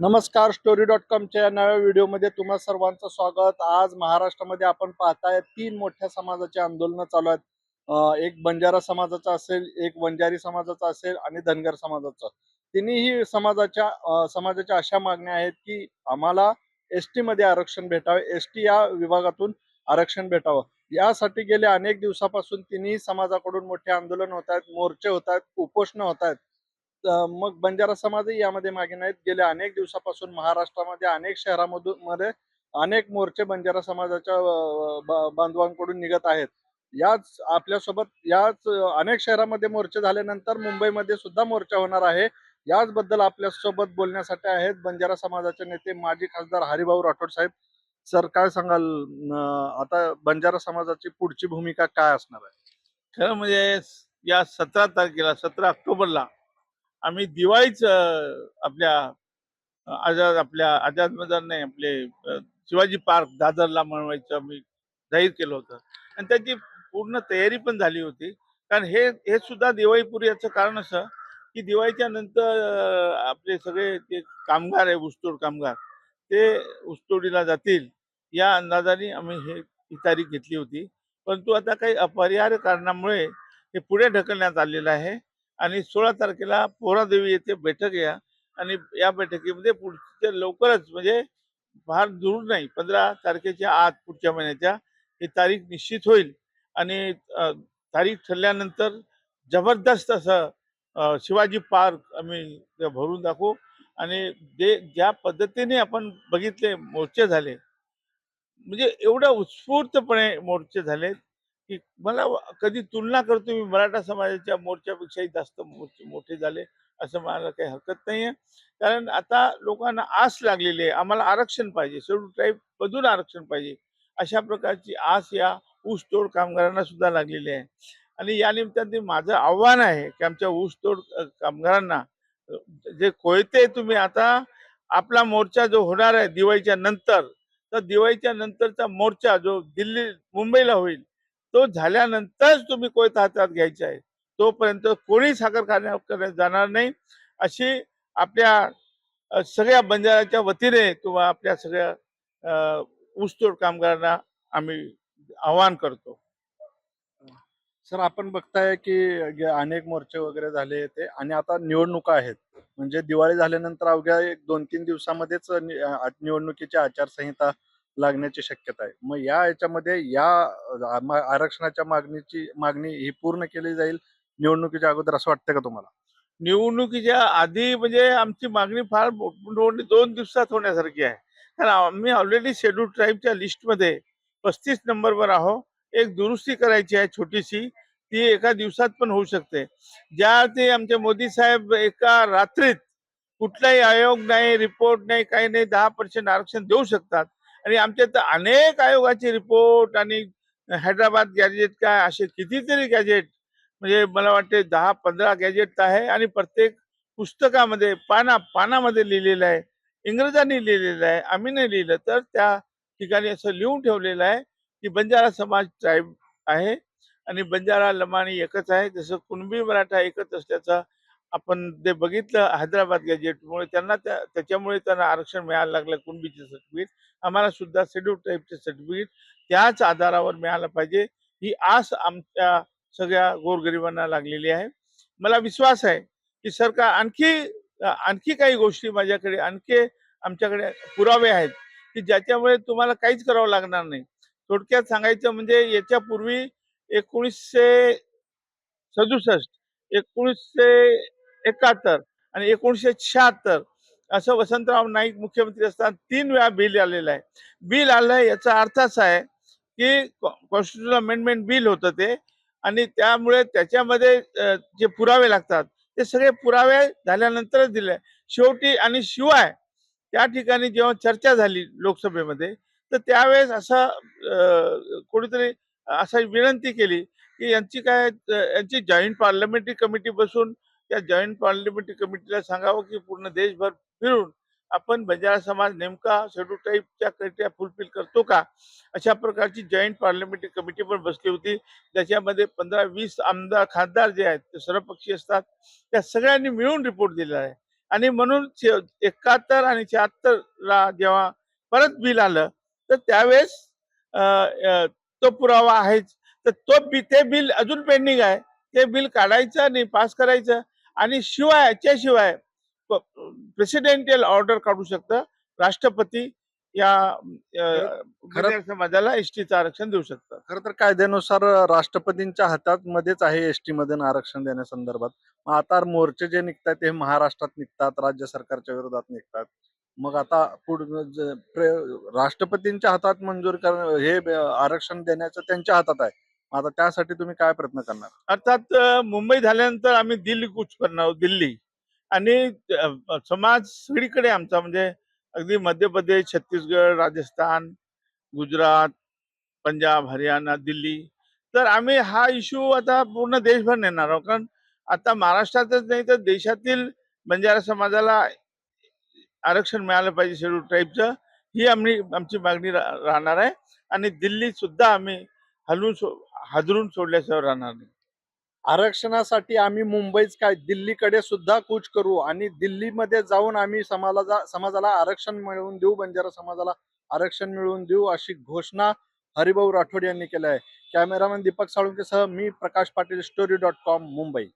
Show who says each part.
Speaker 1: नमस्कार story dot कॉमच्या या नव्या व्हिडिओमध्ये तुम्हा सर्वांचं स्वागत. आज महाराष्ट्रामध्ये आपण पाहताय तीन मोठ्या समाजाचे आंदोलनं चालू आहेत. एक बंजारा समाजाचं असेल एक वंजारी समाजाचं असेल आणि धनगर समाजाचं. तिन्ही समाजाच्या समाजाच्या अशा मागण्या आहेत की आम्हाला एसमध्ये आरक्षण भेटावे एस टी या विभागातून आरक्षण भेटावं. यासाठी गेल्या अनेक दिवसापासून तिन्ही समाजाकडून मोठे आंदोलन होत आहेत मोर्चे होत आहेत उपोषणं होत आहेत. मग बंजारा समाजही यामध्ये मागे नाहीत. गेल्या अनेक दिवसापासून महाराष्ट्रामध्ये अनेक शहरामधून मध्ये अनेक मोर्चे बंजारा समाजाच्या बांधवांकडून निघत आहेत. याच आपल्यासोबत याच अनेक शहरामध्ये मोर्चे झाल्यानंतर मुंबईमध्ये सुद्धा मोर्चा होणार आहे. याच बद्दल आपल्यासोबत बोलण्यासाठी आहेत बंजारा समाजाचे नेते माजी खासदार हरिभाऊ राठोड साहेब. सर काय सांगाल? आता बंजारा समाजाची पुढची भूमिका काय असणार आहे?
Speaker 2: खरं म्हणजे या सतरा तारखेला सतरा ऑक्टोबरला आम्ही दिवाळीच आपल्या आझाद आपल्या आझाद मैदान नाही आपले शिवाजी पार्क दादरला म्हणवायचं आम्ही जाहीर केलं होतं. आणि त्याची पूर्ण तयारी पण झाली होती. कारण हे हे सुद्धा दिवाळीपूर्वी याचं कारण असं की दिवाळीच्या नंतर आपले सगळे ते कामगार आहे ऊसतोड कामगार ते ऊसतोडीला जातील. या अंदाजाने आम्ही हे ही तारीख घेतली होती. परंतु आता काही अपरिहार्य कारणामुळे हे पुढे ढकलण्यात आलेलं आहे. आणि सोळा तारखेला पोहरादेवी येथे बैठक या आणि या बैठकीमध्ये पुढच्या लवकरच म्हणजे फार दूर नाही पंधरा तारखेच्या आत पुढच्या महिन्याच्या ही तारीख निश्चित होईल. आणि तारीख ठरल्यानंतर जबरदस्त असं शिवाजी पार्क आम्ही भरून दाखवू. आणि जे ज्या पद्धतीने आपण बघितले मोर्चे झाले म्हणजे एवढं उत्स्फूर्तपणे मोर्चे झालेत की मला कधी तुलना करतो मी मराठा समाजाच्या मोर्चापेक्षाही जास्त मोर्चे मोठे झाले असं मला काही हरकत नाही आहे कारण आता लोकांना आस लागलेली आहे आम्हाला आरक्षण पाहिजे शेड्यूल ट्राईब मधून आरक्षण पाहिजे. अशा प्रकारची आस या ऊसतोड कामगारांना सुद्धा लागलेली आहे. आणि या निमित्ताने माझं आव्हान आहे की आमच्या ऊसतोड कामगारांना जे कोयते तुम्ही आता आपला मोर्चा जो होणार आहे दिवाळीच्या नंतर तर दिवाळीच्या नंतरचा मोर्चा जो दिल्ली मुंबईला होईल तो झाल्यानंतरच तुम्ही कोयता हातात घ्यायचा आहे. तोपर्यंत कोणी साखर कारखान्यात जाणार नाही. अशी आपल्या सगळ्या बंजाराच्या वतीने किंवा आपल्या सगळ्या ऊसतोड कामगारांना आम्ही आवाहन करतो.
Speaker 1: सर आपण बघताय की अनेक मोर्चे वगैरे झाले ते आणि आता निवडणुका आहेत. म्हणजे दिवाळी झाल्यानंतर अवघ्या एक दोन तीन दिवसामध्येच निवडणुकीची आचारसंहिता लागण्याची शक्यता आहे. मग या याच्यामध्ये या आरक्षणाच्या मागणीची मागणी ही पूर्ण केली जाईल निवडणुकीच्या अगोदर असं वाटतं का तुम्हाला?
Speaker 2: निवडणुकीच्या आधी म्हणजे आमची मागणी फार दोन दिवसात होण्यासारखी आहे. कारण आम्ही ऑलरेडी शेड्यूल ट्राईबच्या लिस्टमध्ये पस्तीस नंबरवर आहो एक दुरुस्ती करायची आहे छोटीशी. ती एका दिवसात पण होऊ शकते. ज्या ते आमचे मोदी साहेब एका रात्रीत कुठलाही आयोग नाही रिपोर्ट नाही काही नाही दहा पर्सेंट आरक्षण देऊ शकतात. आणि आमच्या तर अनेक आयोगाचे रिपोर्ट आणि हैदराबाद गॅजेट काय असे कितीतरी गॅजेट म्हणजे मला वाटते दहा पंधरा गॅजेट आहे आणि प्रत्येक पुस्तकामध्ये पाना पानामध्ये लिहिलेलं आहे. इंग्रजांनी लिहिलेलं आहे आम्ही नाही लिहिलं. तर त्या ठिकाणी असं लिहून ठेवलेलं आहे की बंजारा समाज ट्राईब आहे आणि बंजारा लमाणी एकच आहे. जसं कुणबी मराठा एकच असल्याचा आपण ते बघितलं हैदराबाद गॅजेटमुळे त्यांना त्या त्याच्यामुळे त्यांना आरक्षण मिळायला लागलं कुणबीचे सर्टिफिकेट आम्हाला सुद्धा शेड्यूल टाईपचे सर्टिफिकेट त्याच आधारावर मिळालं पाहिजे. ही आस आमच्या सगळ्या गोरगरिबांना लागलेली आहे. मला विश्वास आहे की सरकार आणखी आणखी काही गोष्टी माझ्याकडे आणखी आमच्याकडे पुरावे आहेत की ज्याच्यामुळे तुम्हाला काहीच करावं लागणार नाही. थोडक्यात सांगायचं म्हणजे याच्यापूर्वी एकोणीसशे सदुसष्ट एकोणीसशे एकाहत्तर आणि एकोणीसशे शहात्तर. असं वसंतराव नाईक मुख्यमंत्री असताना तीन वेळा बिल आलेलं आहे. बिल आलं याचा अर्थ असा आहे की कॉन्स्टिट्युशन अमेंडमेंट बिल होतं ते. आणि त्यामुळे त्याच्यामध्ये जे पुरावे लागतात ते सगळे पुरावे झाल्यानंतरच दिले. शेवटी आणि शिवाय त्या ठिकाणी जेव्हा चर्चा झाली लोकसभेमध्ये तर त्यावेळेस असं कोणीतरी असा विनंती केली की यांची काय यांची जॉईंट पार्लमेंटरी कमिटी बसून त्या जॉईंट पार्लमेंटरी कमिटीला सांगावं की पूर्ण देशभर फिरून आपण बंजारा समाज नेमका शेड्यूल टाईपच्या क्रायटेरिया फुलफिल करतो का? अशा प्रकारची जॉईंट पार्लमेंटरी कमिटी पण बसली होती. त्याच्यामध्ये पंधरा वीस आमदार खासदार जे आहेत ते सर्वपक्षीय असतात. त्या सगळ्यांनी मिळून रिपोर्ट दिलेला आहे. आणि म्हणून एकाहत्तर आणि शहात्तर ला जेव्हा परत बिल आलं तर त्यावेळेस अं, तो पुरावा आहेच. तर तो बी ते बिल अजून पेंडिंग आहे. ते बिल काढायचं आणि पास करायचं. आणि शिवाय याच्याशिवाय प्रेसिडेंटियल ऑर्डर काढू शकतं. राष्ट्रपती या समाजाला एसटीचं आरक्षण देऊ शकतात.
Speaker 1: खर तर कायद्यानुसार राष्ट्रपतींच्या हातात मध्येच आहे एसटी मध्ये आरक्षण देण्यासंदर्भात मग आता मोर्चे जे निघतात ते महाराष्ट्रात निघतात राज्य सरकारच्या विरोधात निघतात. मग आता पुढ राष्ट्रपतींच्या हातात मंजूर कर हे आरक्षण देण्याचं त्यांच्या हातात आहे. आता त्यासाठी तुम्ही काय प्रयत्न करणार?
Speaker 2: अर्थात मुंबई झाल्यानंतर आम्ही दिल्ली कूच करणार आहोत दिल्ली. आणि समाज सगळीकडे आमचा म्हणजे अगदी मध्य प्रदेश छत्तीसगड राजस्थान गुजरात पंजाब हरियाणा दिल्ली. तर आम्ही हा इश्यू आता पूर्ण देशभर नेणार आहोत. कारण आता महाराष्ट्रातच नाही तर देशातील बंजारा समाजाला आरक्षण मिळालं पाहिजे शेड्यूल ट्राईबचं ही आम्ही आमची मागणी राहणार आहे. आणि दिल्ली सुद्धा आम्ही हलवून सो हादरून सोडल्याशिवाय राहणार नाही.
Speaker 1: आरक्षणासाठी आम्ही मुंबईच काय दिल्लीकडे सुद्धा कूच करू आणि दिल्लीमध्ये जाऊन आम्ही समाजाला समाजाला आरक्षण मिळवून देऊ बंजारा समाजाला आरक्षण मिळवून देऊ अशी घोषणा हरिभाऊ राठोड यांनी केली आहे. कॅमेरामॅन दीपक साळुंकेसह मी Prakash Patil story dot com Mumbai.